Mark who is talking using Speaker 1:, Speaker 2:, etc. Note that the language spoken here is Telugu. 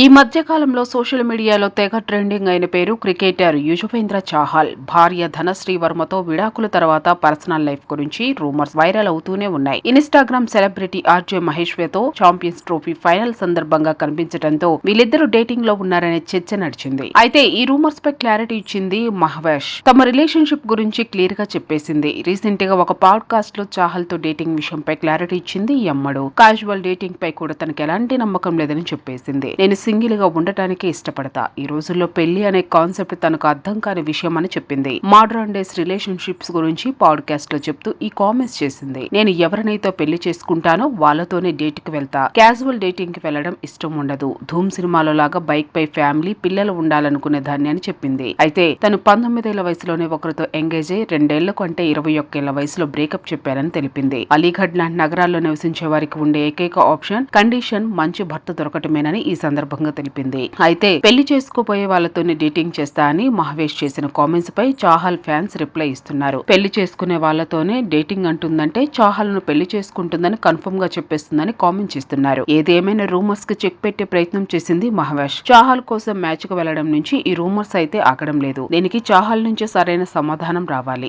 Speaker 1: ఈ మధ్యకాలంలో సోషల్ మీడియాలో తెగ ట్రెండింగ్ అయిన పేరు క్రికెటర్ యుజవేంద్ర చాహల్. భార్య ధనశ్రీ వర్మతో విడాకుల తర్వాత పర్సనల్ లైఫ్ గురించి రూమర్స్ వైరల్ అవుతూనే ఉన్నాయి. ఇన్స్టాగ్రామ్ సెలబ్రిటీ ఆర్జే మహేశ్వర్తో ఛాంపియన్స్ ట్రోఫీ ఫైనల్ సందర్భంగా కనిపించడంతో వీళ్ళిద్దరూ డేటింగ్లో ఉన్నారనే చర్చ నడిచింది. అయితే ఈ రూమర్స్ పై క్లారిటీ ఇచ్చింది మహవేష్ తమ రిలేషన్షిప్ గురించి క్లియర్గా చెప్పేసింది. రీసెంట్గా ఒక పాడ్కాస్ట్లో చాహల్తో డేటింగ్ విషయంపై క్లారిటీ ఇచ్చింది ఈ అమ్మడు. కాజువల్ డేటింగ్ పై కూడా తనకు ఎలాంటి నమ్మకం లేదని చెప్పేసింది. నేను సింగిల్గా ఉండటానికి ఇష్టపడతా. ఈ రోజుల్లో పెళ్ళి అనే కాన్సెప్ట్ తనకు అర్థం కాని విషయం అని చెప్పింది మోడర్న్ డేస్ రిలేషన్షిప్స్ గురించి పాడ్కాస్ట్లో చెప్తూ ఈ కామెంట్స్ చేసింది. నేను ఎవరినైతే పెళ్ళి చేసుకుంటానో వాళ్ళతోనే డేట్కి వెళ్తా. క్యాజువల్ డేటింగ్కి వెళ్ళడం ఇష్టం ఉండదు. ధూమ్ సినిమాలో లాగా బైక్ పై ఫ్యామిలీ పిల్లలు ఉండాలనుకునే దాన్ని అని చెప్పింది. అయితే తను పంతొమ్మిదేళ్ళ వయసులోనే ఒకరితో ఎంగేజ్ అయి రెండేళ్ళకు అంటే ఇరవై ఒక్కేళ్ళ వయసులో బ్రేకప్ చెప్పారని తెలిపింది. అలీగఢ్ లాంటి నగరాల్లో నివసించే వారికి ఉండే ఏకైక ఆప్షన్ కండిషన్ మంచి భర్త దొరకటమేనని ఈ సందర్భంగా తెలిపింది. అయితే పెళ్ళి చేసుకోబోయే వాళ్ళతోనే డేటింగ్ చేస్తా అని మహవేష్ చేసిన కామెంట్స్ పై చాహల్ ఫ్యాన్స్ రిప్లై ఇస్తున్నారు. పెళ్ళి చేసుకునే వాళ్ళతోనే డేటింగ్ అంటుందంటే చాహల్ను పెళ్ళి చేసుకుంటుందని కన్ఫర్మ్గా చెప్పేస్తుందని కామెంట్ చేస్తున్నారు. ఏదేమైనా రూమర్స్కి చెక్ పెట్టే ప్రయత్నం చేసింది మహవేష్ చాహల్ కోసం మ్యాచ్కు వెళ్ళడం నుంచి ఈ రూమర్స్ అయితే ఆగడం లేదు. దీనికి చాహల్ నుంచే సరైన సమాధానం రావాలి.